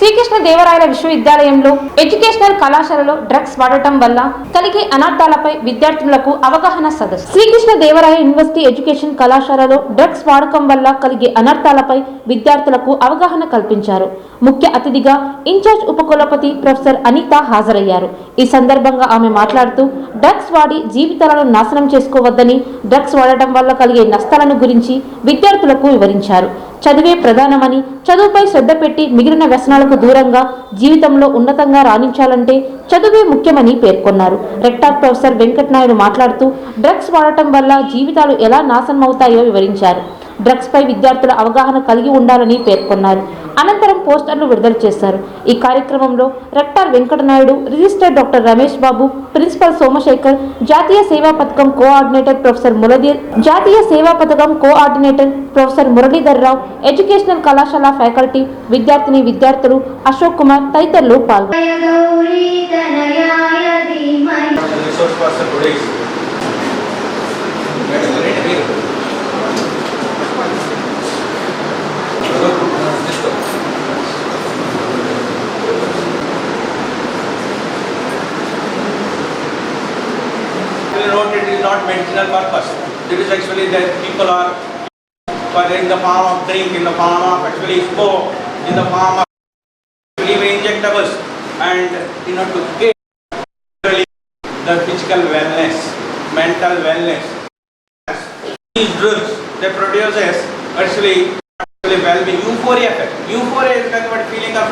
శ్రీకృష్ణ దేవరాయల విశ్వవిద్యాలయంలో ఎడ్యుకేషనల్ కళాశాలలో డ్రగ్స్ వాడటం వల్ల కలిగే అనర్థాలపై విద్యార్థులకు అవగాహన సదస్సు. శ్రీకృష్ణ దేవరాయ యూనివర్సిటీ ఎడ్యుకేషన్ కళాశాలలో డ్రగ్స్ వాడకం వల్ల కలిగే అనర్థాలపై విద్యార్థులకు అవగాహన కల్పించారు. ముఖ్య అతిథిగా ఇన్ఛార్జ్ ఉపకులపతి ప్రొఫెసర్ అనిత హాజరయ్యారు. ఈ సందర్భంగా ఆమె మాట్లాడుతూ డ్రగ్స్ వాడి జీవితాలను నాశనం చేసుకోవద్దని డ్రగ్స్ వాడటం వల్ల కలిగే నష్టాలను గురించి విద్యార్థులకు వివరించారు. చదివే ప్రధానమని చదువుపై శ్రద్ధ పెట్టి మిగిలిన వ్యసనాలకు దూరంగా జీవితంలో ఉన్నతంగా రాణించాలంటే చదువే ముఖ్యమని పేర్కొన్నారు. రెక్టార్ ప్రొఫెసర్ వెంకటనాయుడు మాట్లాడుతూ డ్రగ్స్ వాడటం వల్ల జీవితాలు ఎలా నాశనమవుతాయో వివరించారు. డ్రగ్స్ పై విద్యార్థుల అవగాహన కలిగి ఉండాలని పేర్కొన్నారు. అనంతరం పోస్టర్లు విడుదల చేశారు. ఈ కార్యక్రమంలో rector Venkatanaidu register doctor Ramesh Babu principal Somashekar జాతీయ సేవా పథకం కోఆర్డినేటర్ ప్రొఫెసర్ మురళీధర్ జాతీయ సేవా పథకం coordinator professor Muralidhar Rao educational కళాశాల ఫ్యాకల్టీ విద్యార్థిని విద్యార్థులు అశోక్ కుమార్ తదితరులు పాల్గొన్నారు not medicinal purpose. It is actually that people are for in the form of drink, in the form of actually smoke, in the form of actually injectables and you know to get really the physical wellness, mental wellness. These drugs, they produces actually, actually well-being, euphoria effect. Euphoria is nothing but feeling of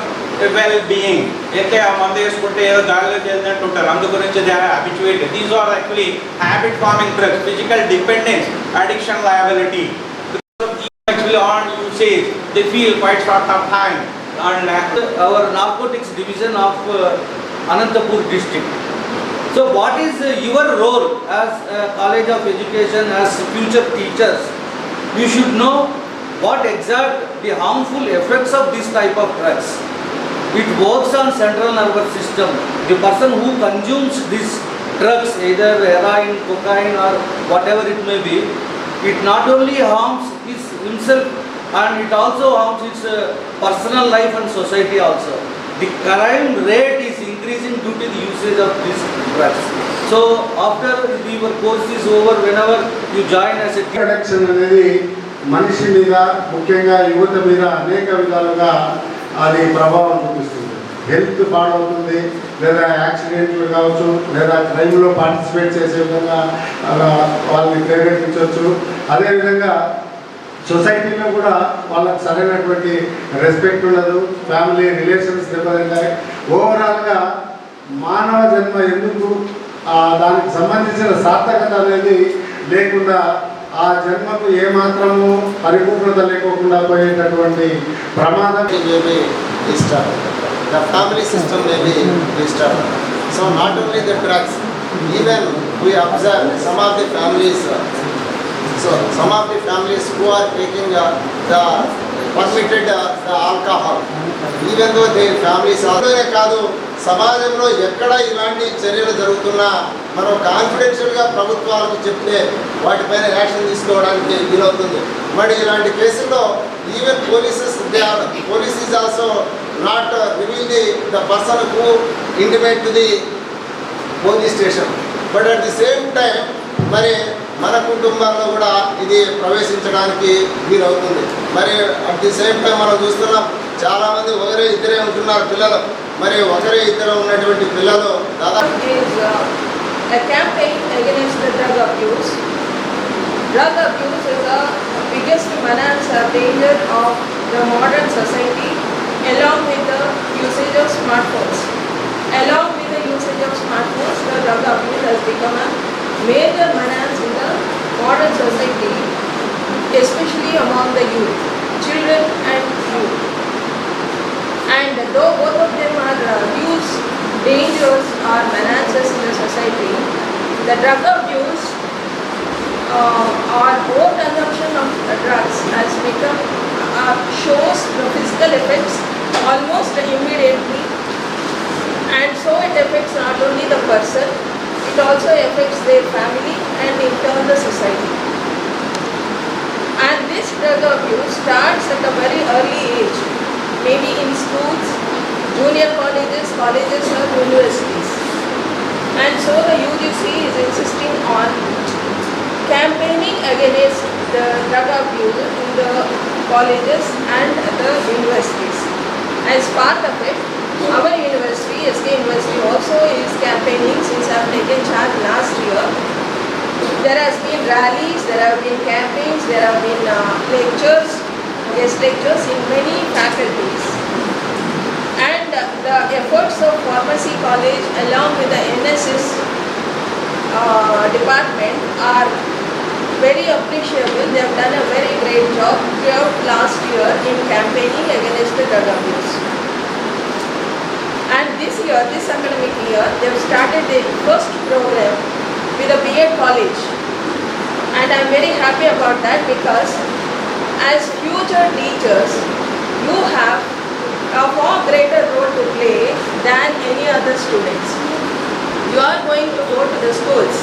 well-being. అయితే ఆ మందు వేసుకుంటే ఏదో గాలిలో చేసినట్టు ఉంటారు అందు గురించి they are habituated these are actually habit forming drugs physical dependence addiction liability actually on usage they feel quite short of time and uh, our narcotics division of uh, Anantapur district. So what is uh, your role as a college of education, as future teachers? You should know what exact the harmful effects of this type of drugs. It works on central nervous system. The person who consumes these drugs, either heroin, cocaine or whatever it may be, it not only harms his, himself and it also harms his uh, personal life and society also. The crime rate is increasing due to the usage of these drugs. So after your course is over, whenever you join as a teacher, addiction అనేది మనిషి మీద ముఖ్యంగా యువత మీద అనేక విధాలుగా అది ప్రభావం చూపిస్తుంది. హెల్త్ పాడవుతుంది లేదా యాక్సిడెంట్లు కావచ్చు లేదా క్రైమ్లో పార్టిసిపేట్ చేసే విధంగా అలా వాళ్ళని ప్రేరేపించవచ్చు. అదేవిధంగా సొసైటీలో కూడా వాళ్ళకి సరైనటువంటి రెస్పెక్ట్ ఉండదు ఫ్యామిలీ రిలేషన్స్ దెబ్బతింటాయి. ఓవరాల్గా మానవ జన్మ ఎందుకు? దానికి సంబంధించిన సార్థకత అనేది లేకుండా ఆ జన్మకు ఏ ఏమాత్రము పరిపూర్ణత లేకోకుండా పోయేటటువంటి ప్రమాదం చేయండి is there the family system lobby is there so heart only the facts even we observe some of the families so some of the families who are taking uh the permitted uh the alcohol the permitted uh, కాదు సమాజంలో ఎక్కడ ఇలాంటి చర్యలు జరుగుతున్నా మనం కాన్ఫిడెన్షియల్గా ప్రభుత్వాలకు చెప్తే వాటిపైన యాక్షన్ తీసుకోవడానికి వీలవుతుంది. మరి ఇలాంటి కేసుల్లో even polices they are police is also not reveal the the person who intimate to the police station. But at the same time మరి మన కుటుంబాల్లో కూడా ఇది ప్రవేశించడానికి వీలవుతుంది. మరి అట్ ది సేమ్ టైం మనం చూస్తున్నాం చాలామంది ఒకరే ఇద్దరే ఉంటున్నారు పిల్లలు మరి ఒకరే ఇద్దరు ఉన్నటువంటి పిల్లలు drug abuse. Is the biggest menace danger of the modern society along with the usage of smartphones. Along with the usage of smartphones, the drug abuse has become a major menace in the modern society, especially among the youth, children. And dangers or menaces in the society, the drug abuse uh, or overconsumption of drugs has become uh, shows the physical effects almost immediately, and so it affects not only the person, it also affects their family and in turn the society. And this drug abuse starts at a very early age, maybe in schools junior colleges, colleges or universities. And so the UGC is insisting on campaigning against the drug abuse in the colleges and the universities. As part of it, our university, SK University also is campaigning since I have taken charge last year. There has been rallies, there have been campaigns, there have been uh, lectures, guest lectures in many faculties. The efforts of pharmacy college along with the NSS uh, department are very appreciable. They have done a very great job throughout last year in campaigning against the drug abuse. And this year, this academic year, they have started the first program with a BEd college. And I am very happy about that because as future teachers, you have a far greater role to play than any other students. You are going to go to the schools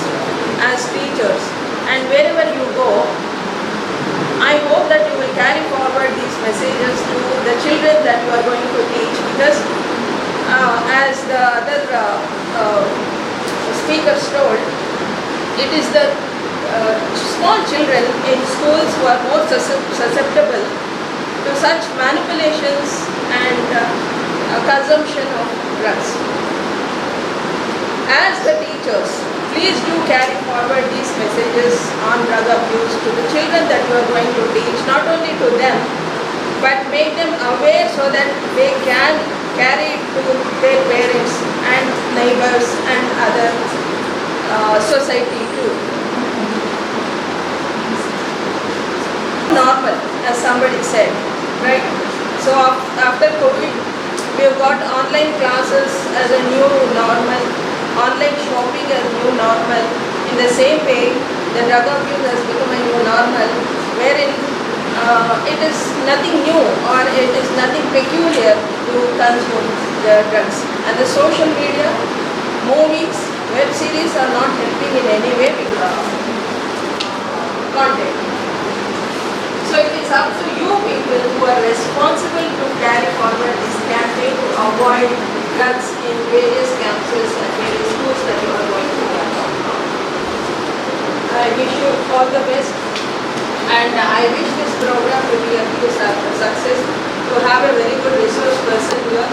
as teachers and wherever you go, I hope that you will carry forward these messages to the children that you are going to teach because uh, as the other uh, uh, speakers told, it is the uh, small children in schools who are more susceptible to such manipulations and uh, consumption of drugs. As the teachers, please do carry forward these messages on drug abuse to the children that you are going to teach, not only to them, but make them aware so that they can carry it to their parents and neighbors and other uh, society too. Normal, as somebody said, right? So after COVID, we have got online classes as a new normal, online shopping as new normal. In the same way, the drug abuse has become a new normal, wherein uh, it is nothing new or it is nothing peculiar to consume the drugs. And the social media, movies, web series are not helping in any way with the content. So it is up to you people who are responsible to carry forward this campaign to avoid drugs in various campuses and various schools that you are going to work on. I wish you all the best and I wish this program to be a huge success, to have a very good resource person here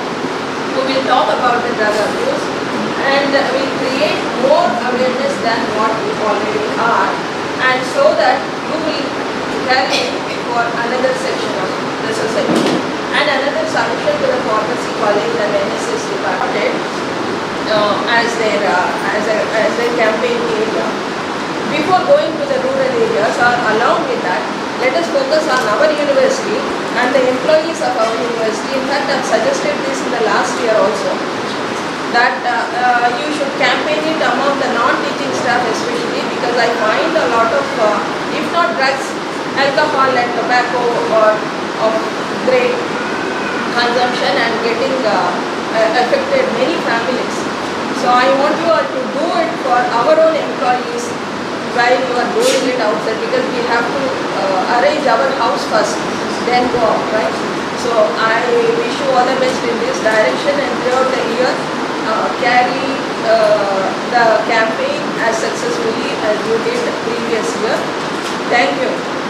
who will talk about the drug abuse and will create more awareness than what we already are and so that you will carry for another section of the society and another solution to the pharmacy college and NSS department uh, as their uh, as a as their campaign area. Before going to the rural areas or along with that, let us focus on our university and the employees of our university. In fact, I've suggested this in the last year also that uh, uh, you should campaign it among the non-teaching staff especially because I find a lot of, uh, if not drugs, alcohol and tobacco or of great consumption and getting uh, affected many families. So I want you all to do it for our own employees while you are doing it outside because we have to uh, arrange our house first, then go out, right? So I wish you all the best in this direction and throughout the year uh, carry uh, the campaign as successfully as you did the previous year. Thank you.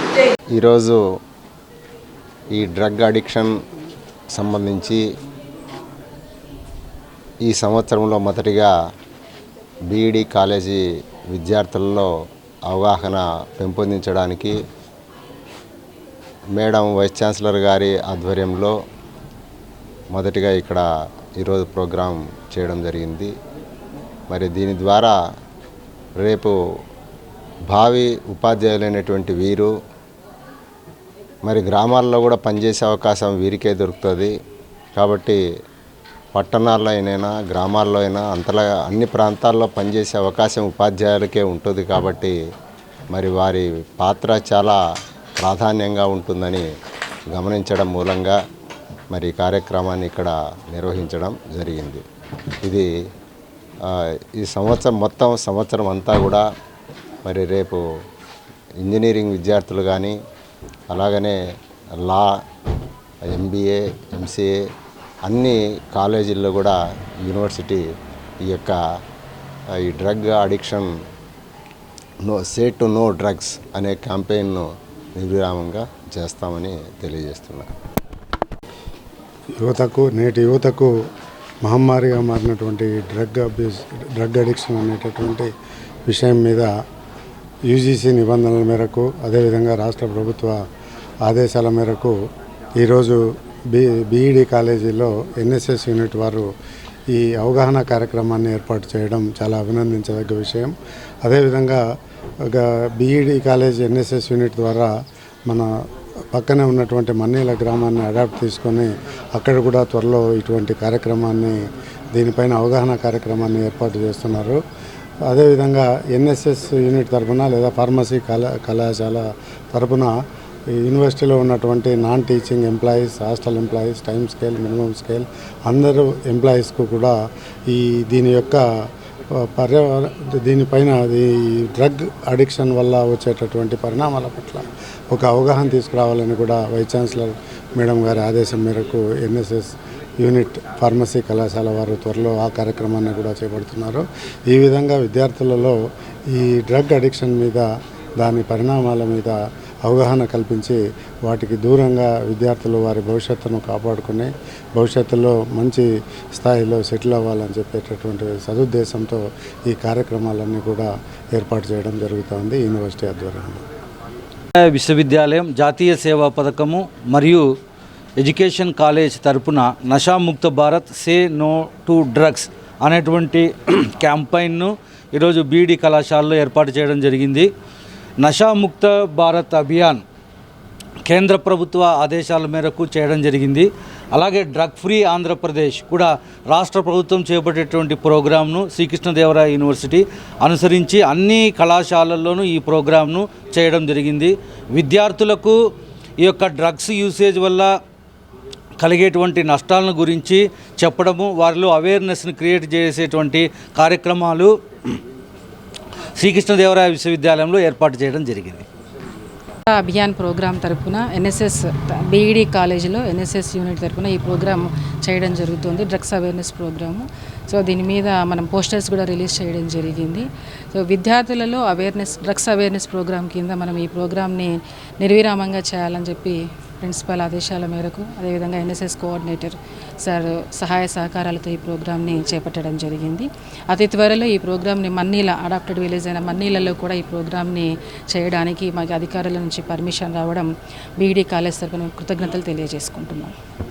ఈరోజు ఈ drug addiction సంబంధించి ఈ సంవత్సరంలో మొదటిగా BEd college విద్యార్థులలో అవగాహన పెంపొందించడానికి madam vice chancellor గారి ఆధ్వర్యంలో మొదటిగా ఇక్కడ ఈరోజు ప్రోగ్రాం చేయడం జరిగింది. మరి దీని ద్వారా రేపు భావి ఉపాధ్యాయులైనటువంటి వీరు మరి గ్రామాల్లో కూడా పనిచేసే అవకాశం వీరికే దొరుకుతుంది. కాబట్టి పట్టణాల్లో అయినైనా గ్రామాల్లో అయినా అంతలా అన్ని ప్రాంతాల్లో పనిచేసే అవకాశం ఉపాధ్యాయులకే ఉంటుంది కాబట్టి మరి వారి పాత్ర చాలా ప్రాధాన్యంగా ఉంటుందని గమనించడం మూలంగా మరి కార్యక్రమాన్ని ఇక్కడ నిర్వహించడం జరిగింది. ఇది ఈ సంవత్సరం మొత్తం సంవత్సరం అంతా కూడా మరి రేపు ఇంజనీరింగ్ విద్యార్థులు కానీ అలాగనే లా ఎంబీఏ ఎంసీఏ అన్ని కాలేజీల్లో కూడా యూనివర్సిటీ ఈ యొక్క ఈ drug addiction no say to no drugs అనే క్యాంపెయిన్ను నిర్విరామంగా చేస్తామని తెలియజేస్తున్నా. యువతకు నేటి యువతకు మహమ్మారిగా మారినటువంటి డ్రగ్ అబ్యూస్ డ్రగ్ అడిక్షన్ అనేటటువంటి విషయం మీద యూజీసీ నిబంధనల మేరకు అదేవిధంగా రాష్ట్ర ప్రభుత్వ ఆదేశాల మేరకు ఈరోజు బి బీఈడి కాలేజీలో ఎన్ఎస్ఎస్ యూనిట్ వారు ఈ అవగాహన కార్యక్రమాన్ని ఏర్పాటు చేయడం చాలా అభినందించదగ్గ విషయం. అదేవిధంగా ఒక బీఈడి కాలేజ్ ఎన్ఎస్ఎస్ యూనిట్ ద్వారా మన పక్కనే ఉన్నటువంటి మన్నీల గ్రామాన్ని అడాప్ట్ తీసుకొని అక్కడ కూడా త్వరలో ఇటువంటి కార్యక్రమాన్ని దీనిపైన అవగాహన కార్యక్రమాన్ని ఏర్పాటు చేస్తున్నారు. అదేవిధంగా ఎన్ఎస్ఎస్ యూనిట్ తరఫున లేదా ఫార్మసీ కళా కళాశాల తరపున ఈ యూనివర్సిటీలో ఉన్నటువంటి non teaching employees hostel employees time scale minimum scale అందరూ ఎంప్లాయీస్కు కూడా ఈ దీని యొక్క పర్యావరణ దీనిపైన ఈ డ్రగ్ అడిక్షన్ వల్ల వచ్చేటటువంటి పరిణామాల పట్ల ఒక అవగాహన తీసుకురావాలని కూడా వైస్ ఛాన్సలర్ మేడం గారి ఆదేశం మేరకు ఎన్ఎస్ఎస్ యూనిట్ ఫార్మసీ కళాశాల వారు త్వరలో ఆ కార్యక్రమాన్ని కూడా చేపడుతున్నారు. ఈ విధంగా విద్యార్థులలో ఈ డ్రగ్ అడిక్షన్ మీద దాని పరిణామాల మీద అవగాహన కల్పించి వాటికి దూరంగా విద్యార్థులు వారి భవిష్యత్తును కాపాడుకుని భవిష్యత్తులో మంచి స్థాయిలో సెటిల్ అవ్వాలని చెప్పేటటువంటి సదుద్దేశంతో ఈ కార్యక్రమాలన్నీ కూడా ఏర్పాటు చేయడం జరుగుతుంది యూనివర్సిటీ ఆధ్వర్యంలో. విశ్వవిద్యాలయం జాతీయ సేవా పథకము మరియు ఎడ్యుకేషన్ కాలేజ్ తరపున Nashamukt Bharat say no to drugs అనేటువంటి క్యాంపైన్ను ఈరోజు బీఈడి కళాశాలలో ఏర్పాటు చేయడం జరిగింది. నషాముక్త భారత్ అభియాన్ కేంద్ర ప్రభుత్వ ఆదేశాల మేరకు చేయడం జరిగింది. అలాగే డ్రగ్ ఫ్రీ ఆంధ్రప్రదేశ్ కూడా రాష్ట్ర ప్రభుత్వం చేపట్టేటువంటి ప్రోగ్రామ్ను శ్రీకృష్ణదేవరాయ యూనివర్సిటీ అనుసరించి అన్ని కళాశాలల్లోనూ ఈ ప్రోగ్రామ్ను చేయడం జరిగింది. విద్యార్థులకు ఈ యొక్క డ్రగ్స్ యూసేజ్ వల్ల కలిగేటువంటి నష్టాలను గురించి చెప్పడము వారిలో అవేర్నెస్ని క్రియేట్ చేసేటువంటి కార్యక్రమాలు శ్రీకృష్ణదేవరాయ విశ్వవిద్యాలయంలో ఏర్పాటు చేయడం జరిగింది. అభియాన్ ప్రోగ్రాం తరఫున ఎన్ఎస్ఎస్ బీఈడి కాలేజీలో ఎన్ఎస్ఎస్ యూనిట్ తరపున ఈ ప్రోగ్రాం చేయడం జరుగుతుంది డ్రగ్స్ అవేర్నెస్ ప్రోగ్రాము. సో దీని మీద మనం పోస్టర్స్ కూడా రిలీజ్ చేయడం జరిగింది. సో విద్యార్థులలో అవేర్నెస్ డ్రగ్స్ అవేర్నెస్ ప్రోగ్రాం కింద మనం ఈ ప్రోగ్రాంని నిర్విరామంగా చేయాలని చెప్పి ప్రిన్సిపల్ ఆదేశాల మేరకు అదేవిధంగా ఎన్ఎస్ఎస్ కోఆర్డినేటర్ సార్ సహాయ సహకారాలతో ఈ ప్రోగ్రామ్ని చేపట్టడం జరిగింది. అతి త్వరలో ఈ ప్రోగ్రామ్ని మన్నీల అడాప్టెడ్ విలేజ్ అయిన మన్నీలలో కూడా ఈ ప్రోగ్రామ్ని చేయడానికి మాకు అధికారుల నుంచి పర్మిషన్ రావడం బీఈడీ కాలేజ్ తరఫున కృతజ్ఞతలు తెలియజేసుకుంటున్నాం.